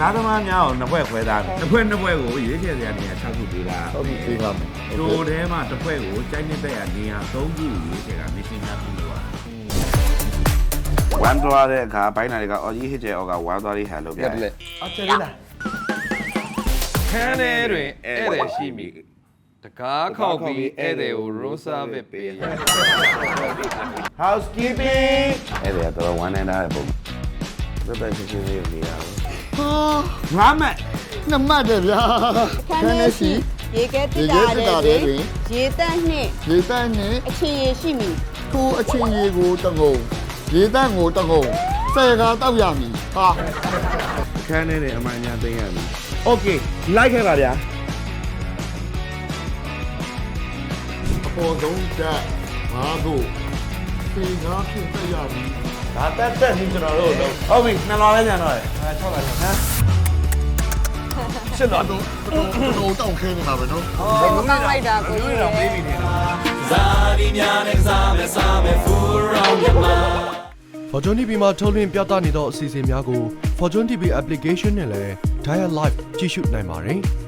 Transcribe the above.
ကားသမားများကိုနှစ်ဖွဲ့ခွဲသားတယ်တစ်ဖွဲ့နှစ်ဖွဲ့ကိုရွေးချယ်စရာနေရာ6ခုပေးတာဟုတ်ပြီပြေးပါမယ်တိုထဲမှာတစ်ဖွဲ့ကိုကြိုက်နေတဲ့နေရာ3ခုရွေးချယ်တာမရှင်များပြုလို့ရတယ်ဝမ်သွားတဲ့အခါဘိုင်းနာတွေကအော်ကြီးဟစ်ကျဲအော်ကဝမ်သွားလေးဟန်လို့ပြပြရတ်တယ်လေအချယ်လေးလားခန်းထဲတွင်ဧည့်သည်ရှိမိတကားခောက်ပြီးဧည့်သည်ကိုရိုးစားဗစ်ပေးရ housekeeping အဲ့ဒါတော့ဝမ်းနေတာတဲ့ပုံ သက်သက်ချင်းချင်းလေးနေရအောင်ဟာငါမက်နှစ်မှတ်တယ်ဗျာခန်းထဲရှိရေခဲတစ်တာရေခဲတစ်တာထဲတဲ့တွင်ရေတက်နှင့်ရေတန်းနဲ့အချင်းရရှိမည်ထိုအချင်းရေကိုတငုံရေတန်းကိုတငုံဆယ်ကားတောက်ရမည်ဟာခန်းနေတဲ့အမှန်ညာသိမ်းရပြီ Okay လိုက်ခဲ့ပါဗျာအပေါ်ဆုံးတက်ဘာတို့ပေကားဖြင့်တက်ရမည် ဒါတက်တက်ပြီးကျွန်တော်တို့လို့ဟုတ်ပြီနှစ်လောပဲညာတော့တယ်အဲ6လာဟမ်ရှင်းတော့တို့တို့တောက်ခဲနေတာပဲနော်ဘယ်မကောင်းလိုက်တာကိုကြီးရယ် Fortune TV မှာထုတ်လွှင့်ပြသနေသောအစီအစဉ်များကို Fortune TV application နဲ့လည်း Dial Live ကြည့်ရှုနိုင်ပါတယ်။